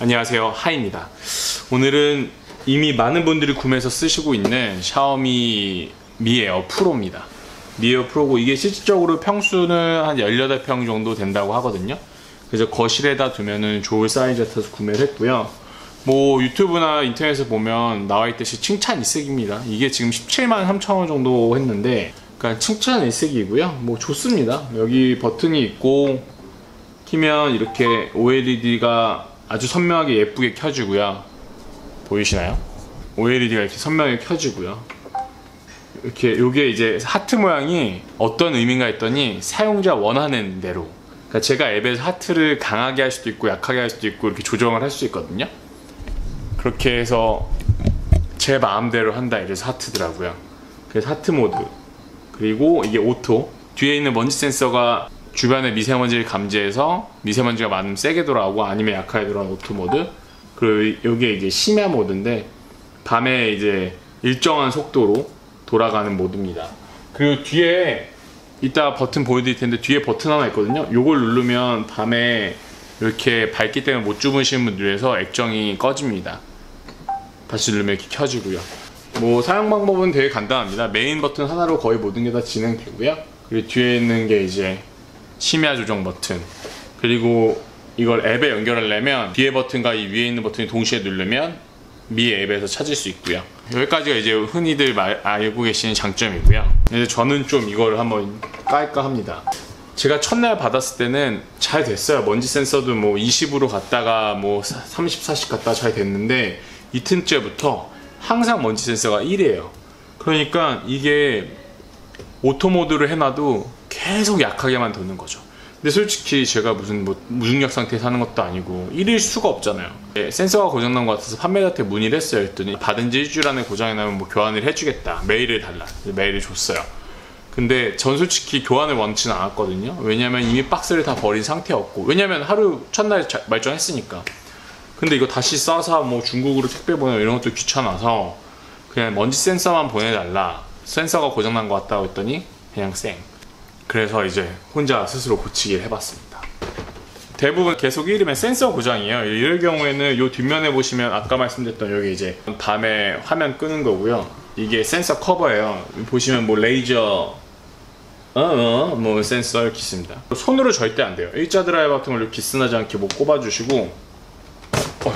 안녕하세요. 하입니다. 오늘은 이미 많은 분들이 구매해서 쓰시고 있는 샤오미 미 에어 프로입니다. 미 에어 프로고 이게 실질적으로 평수는 한 18평 정도 된다고 하거든요. 그래서 거실에다 두면은 좋을 사이즈 같아서 구매를 했고요. 뭐 유튜브나 인터넷에 보면 나와 있듯이 칭찬 이쓰기입니다. 이게 지금 17만 3천원 정도 했는데 그러니까 칭찬 이쓰기고요. 뭐 좋습니다. 여기 버튼이 있고 키면 이렇게 OLED가 아주 선명하게 예쁘게 켜지고요. 보이시나요? OLED가 이렇게 선명하게 켜지고요. 이렇게 요게 이제 하트 모양이 어떤 의미인가 했더니 사용자 원하는 대로 그러니까 제가 앱에서 하트를 강하게 할 수도 있고 약하게 할 수도 있고 이렇게 조정을 할 수 있거든요. 그렇게 해서 제 마음대로 한다 이래서 하트더라고요. 그래서 하트 모드 그리고 이게 오토 뒤에 있는 먼지 센서가 주변의 미세먼지를 감지해서 미세먼지가 많으면 세게 돌아오고 아니면 약하게 돌아오는 오토 모드? 그리고 이게 이제 심야 모드인데 밤에 이제 일정한 속도로 돌아가는 모드입니다. 그리고 뒤에 이따 버튼 보여드릴 텐데 뒤에 버튼 하나 있거든요. 요걸 누르면 밤에 이렇게 밝기 때문에 못 주무시는 분들 위해서 액정이 꺼집니다. 다시 누르면 이렇게 켜지고요. 뭐 사용 방법은 되게 간단합니다. 메인 버튼 하나로 거의 모든 게 다 진행되고요. 그리고 뒤에 있는 게 이제 심야 조정 버튼. 그리고 이걸 앱에 연결하려면 뒤에 버튼과 이 위에 있는 버튼이 동시에 누르면 미 앱에서 찾을 수 있고요. 여기까지가 이제 흔히들 말, 알고 계시는 장점이고요. 근데 저는 좀 이걸 한번 깔까 합니다. 제가 첫날 받았을 때는 잘 됐어요. 먼지 센서도 뭐 20으로 갔다가 뭐 30, 40 갔다가 잘 됐는데 이틀째부터 항상 먼지 센서가 1이에요. 그러니까 이게 오토 모드를 해놔도 계속 약하게만 도는 거죠. 근데 솔직히 제가 무슨 뭐 무중력 상태에 사는 것도 아니고 1일 수가 없잖아요. 네, 센서가 고장난 것 같아서 판매자한테 문의를 했어요. 했더니 받은 지 일주일 안에 고장이 나면 뭐 교환을 해주겠다. 메일을 달라. 메일을 줬어요. 근데 전 솔직히 교환을 원치는 않았거든요. 왜냐면 이미 박스를 다 버린 상태였고 왜냐면 하루 첫날 말정했으니까. 근데 이거 다시 싸서 뭐 중국으로 택배 보내 이런 것도 귀찮아서 그냥 먼지 센서만 보내달라. 센서가 고장난 것 같다고 했더니 그냥 쌩. 그래서 이제 혼자 스스로 고치기를 해봤습니다. 대부분 계속 1이면 센서 고장이에요. 이럴 경우에는 이 뒷면에 보시면 아까 말씀드렸던 여기 이제 밤에 화면 끄는 거고요. 이게 센서 커버예요. 보시면 뭐 레이저 어, 어, 뭐 센서 이렇게 있습니다. 손으로 절대 안 돼요. 일자 드라이버 같은 걸 이렇게 기스나지 않게 뭐 꼽아주시고 어,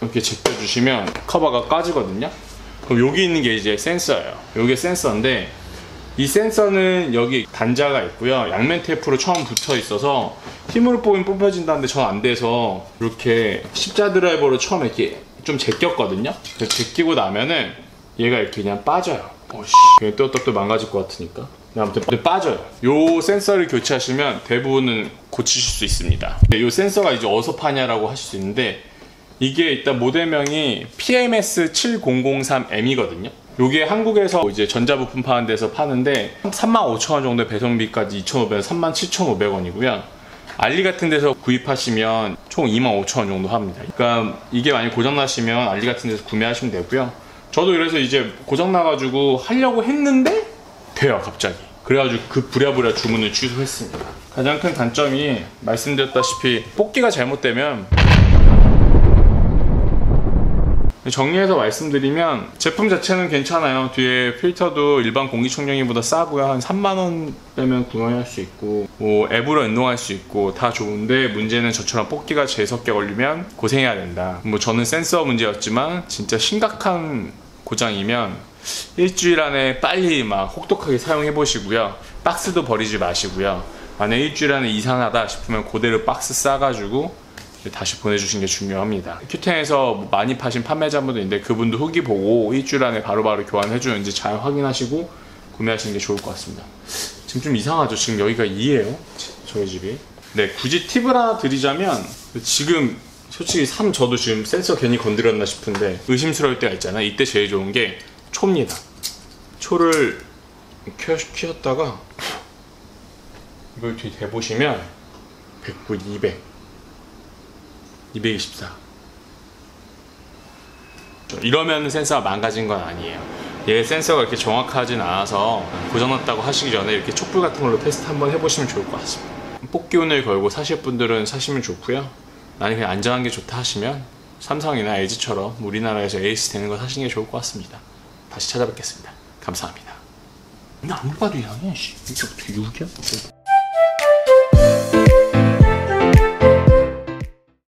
이렇게 제껴주시면 커버가 까지거든요. 그럼 여기 있는 게 이제 센서예요. 이게 센서인데 이 센서는 여기 단자가 있고요. 양면 테이프로 처음 붙어 있어서 힘으로 뽑으면 뽑혀진다는데 전 안 돼서 이렇게 십자 드라이버로 처음 이렇게 좀 제꼈거든요. 그래서 제끼고 나면은 얘가 이렇게 그냥 빠져요. 오씨, 또또또 망가질 것 같으니까. 아무튼 빠져요. 요 센서를 교체하시면 대부분은 고치실 수 있습니다. 이 센서가 이제 어디서 파냐라고 하실 수 있는데 이게 일단 모델명이 PMS7003M이거든요. 요게 한국에서 이제 전자부품 파는 데서 파는데 35,000원 정도의 배송비까지 2,500원, 37,500원이고요. 알리 같은 데서 구입하시면 총 25,000원 정도 합니다. 그러니까 이게 많이 고장나시면 알리 같은 데서 구매하시면 되고요. 저도 그래서 이제 고장나가지고 하려고 했는데 돼요, 갑자기. 그래가지고 그 부랴부랴 주문을 취소했습니다. 가장 큰 단점이 말씀드렸다시피 뽑기가 잘못되면 정리해서 말씀드리면 제품 자체는 괜찮아요. 뒤에 필터도 일반 공기청정기보다 싸고요. 한 3만원 빼면 구매할 수 있고 뭐 앱으로 연동할 수 있고 다 좋은데 문제는 저처럼 뽑기가 재석게 걸리면 고생해야 된다. 뭐 저는 센서 문제였지만 진짜 심각한 고장이면 일주일 안에 빨리 막 혹독하게 사용해 보시고요. 박스도 버리지 마시고요. 만약 일주일 안에 이상하다 싶으면 그대로 박스 싸가지고 다시 보내주신 게 중요합니다. 큐텐에서 많이 파신 판매자분들 인데 그분도 후기 보고 일주일 안에 바로바로 교환해 주는지 잘 확인하시고 구매하시는 게 좋을 것 같습니다. 지금 좀 이상하죠? 지금 여기가 2예요. 저희 집이. 네, 굳이 팁을 하나 드리자면 지금 솔직히 3 저도 지금 센서 괜히 건드렸나 싶은데 의심스러울 때가 있잖아요. 이때 제일 좋은 게 초입니다. 초를 키웠다가 이걸 뒤에 대보시면 109, 200 224 이러면 센서가 망가진 건 아니에요 얘 센서가 이렇게 정확하진 않아서 고장났다고 하시기 전에 이렇게 촛불 같은 걸로 테스트 한번 해보시면 좋을 것 같습니다 뽑기운을 걸고 사실 분들은 사시면 좋고요 나는 그냥 안전한 게 좋다 하시면 삼성이나 LG처럼 우리나라에서 에이스 되는 거 사시는 게 좋을 것 같습니다. 다시 찾아뵙겠습니다. 감사합니다. 나 아무리 봐도 이상해. 씨. 이게 어떻게 6이야?